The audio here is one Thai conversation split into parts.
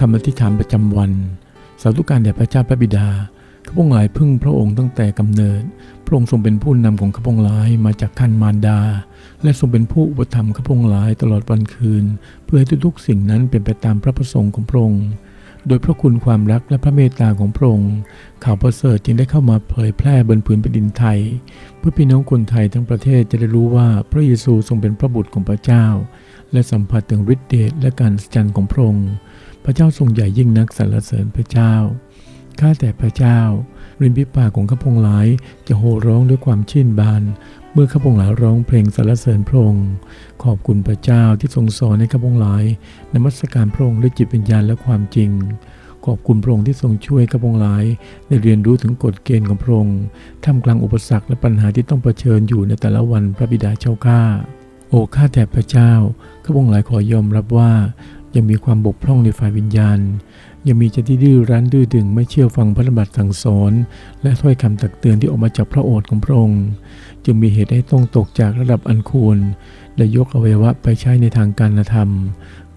คำอธิษฐานประจำวัน สาธุการแด่พระเจ้าพระบิดาข้าพงหลายพึ่งพระองค์ตั้งแต่กำเนิด พระองค์ทรงเป็นผู้นำของข้าพงหลายมาจากคันมารดา และทรงเป็นผู้อุปถัมภ์ข้าพงหลายตลอดวันคืน เพื่อให้ทุกๆสิ่งนั้นเป็นไปตามพระประสงค์ของพระองค์โดยพระคุณความรักและพระเมตตาของพระองค์ ข่าวประเสริฐจึงได้เข้ามาเผยแพร่บนผืนแผ่นดินไทย เพื่อพี่น้องคนไทยทั้งประเทศจะได้รู้ว่าพระเยซูทรงเป็นพระบุตรของพระเจ้า และสัมผัสถึงฤทธิเดชและการสัจจ์ของพระองค์ พระเจ้าทรงใหญ่ยิ่งนักสรรเสริญพระเจ้า ข้าแต่พระเจ้าริมพิปากของข้าพงหลายจะโห่ร้องด้วยความชื่นบาน เมื่อข้าพงหลายร้องเพลงสรรเสริญพระองค์ ขอบคุณพระเจ้าที่ทรงสอนให้ข้าพงหลายนมัสการพระองค์ด้วยจิตวิญญาณและความจริง ขอบคุณพระองค์ที่ทรงช่วยข้าพงหลายได้เรียนรู้ถึงกฎเกณฑ์ของพระองค์ท่ามกลางอุปสรรคและปัญหาที่ต้องเผชิญอยู่ในแต่ละวันพระบิดาเจ้าข้าโอ้ข้าแต่พระเจ้าข้าพงหลายขอยอมรับว่า ยังมีความบกพร่องในฝ่ายวิญญาณ ยังมีใจที่ดื้อรั้นดื้อดึงไม่เชื่อฟังพระบัติสั่งสอน และถ้อยคำตักเตือนที่ออกมาจากพระโอษฐ์ของพระองค์ จึงมีเหตุให้ต้องตกจากระดับอันควรและยกอวัยวะไปใช้ในทางการธรรม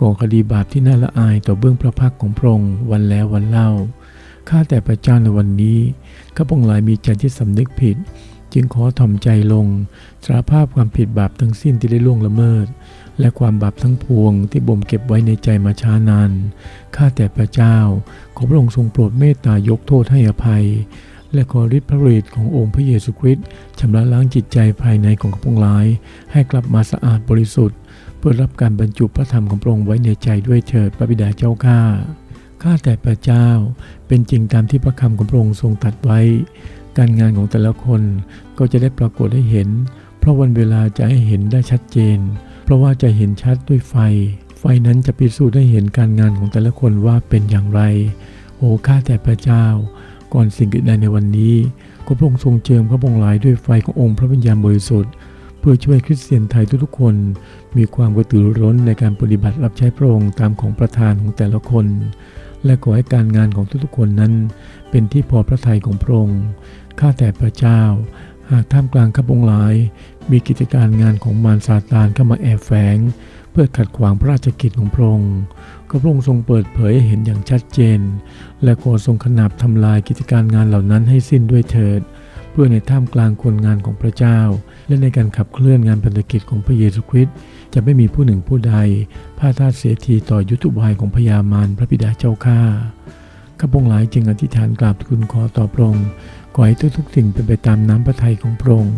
ก่อคดีบาปที่น่าละอายต่อเบื้องพระพักของพระองค์วันแล้ววันเล่าข้าแต่พระเจ้าในวันนี้ข้าพงหลายมีใจที่สำนึกผิด จึงขอถ่อมใจลงสารภาพความผิดบาปทั้งสิ้นที่ได้ล่วงละเมิด และความบาปทั้งพวงที่บ่มเก็บไว้ในใจมาช้านาน ข้าแต่พระเจ้า ขอพระองค์ทรงโปรดเมตตายกโทษให้อภัย และขอฤทธิพระฤทธิ์ขององค์พระเยซูคริสต์ชำระล้างจิตใจภายในของข้าพงหลาย ให้กลับมาสะอาดบริสุทธิ์ เพื่อรับการบรรจุพระธรรมของพระองค์ไว้ในใจด้วยเถิดพระบิดาเจ้าข้า ข้าแต่พระเจ้า เป็นจริงตามที่พระคำของพระองค์ทรงตัดไว้ การงานของแต่ละคนก็จะได้ปรากฏให้เห็น เพราะวันเวลาจะให้เห็นได้ชัดเจน เพราะว่าจะเห็นชัดด้วยไฟ ไฟนั้นจะพิสูจน์ให้เห็นการงานของแต่ละคนว่าเป็นอย่างไร โอ้ข้าแต่พระเจ้า ก่อนสิ่งอื่นใดในวันนี้ขอพระองค์ทรงเจิมพระองค์หลายด้วยไฟขององค์พระวิญญาณบริสุทธิ์ เพื่อช่วยคริสเตียนไทยทุกๆคน มีความกระตือรือร้นในการปฏิบัติรับใช้พระองค์ตามของประธานของแต่ละคน และขอให้การงานของทุกๆคนนั้น เป็นที่พอพระทัยของพระองค์ข้าแต่พระเจ้า หากท่ามกลางข้าพงหลาย มีกิจการงานของมารซาตานเข้ามาแอบแฝง เพื่อขัดขวางพระราชกิจของพระองค์ก็พระองค์ทรงเปิดเผยให้เห็นอย่างชัดเจน และขอทรงขนาบทำลายกิจการงานเหล่านั้นให้สิ้นด้วยเถิด เพื่อในท่ามกลางคนงานของพระเจ้า และในการขับเคลื่อนงานพันธกิจของพระเยซูคริสต์จะไม่มีผู้หนึ่งผู้ใดพลาดท่าเสียทีต่อยุทธบายของพญามารพระบิดาเจ้าข้าข้าพงหลายจึงอธิษฐานกราบทูลขอต่อพระองค์ขอให้ทุกๆสิ่งเป็นไปตามน้ำพระทัยของพระองค์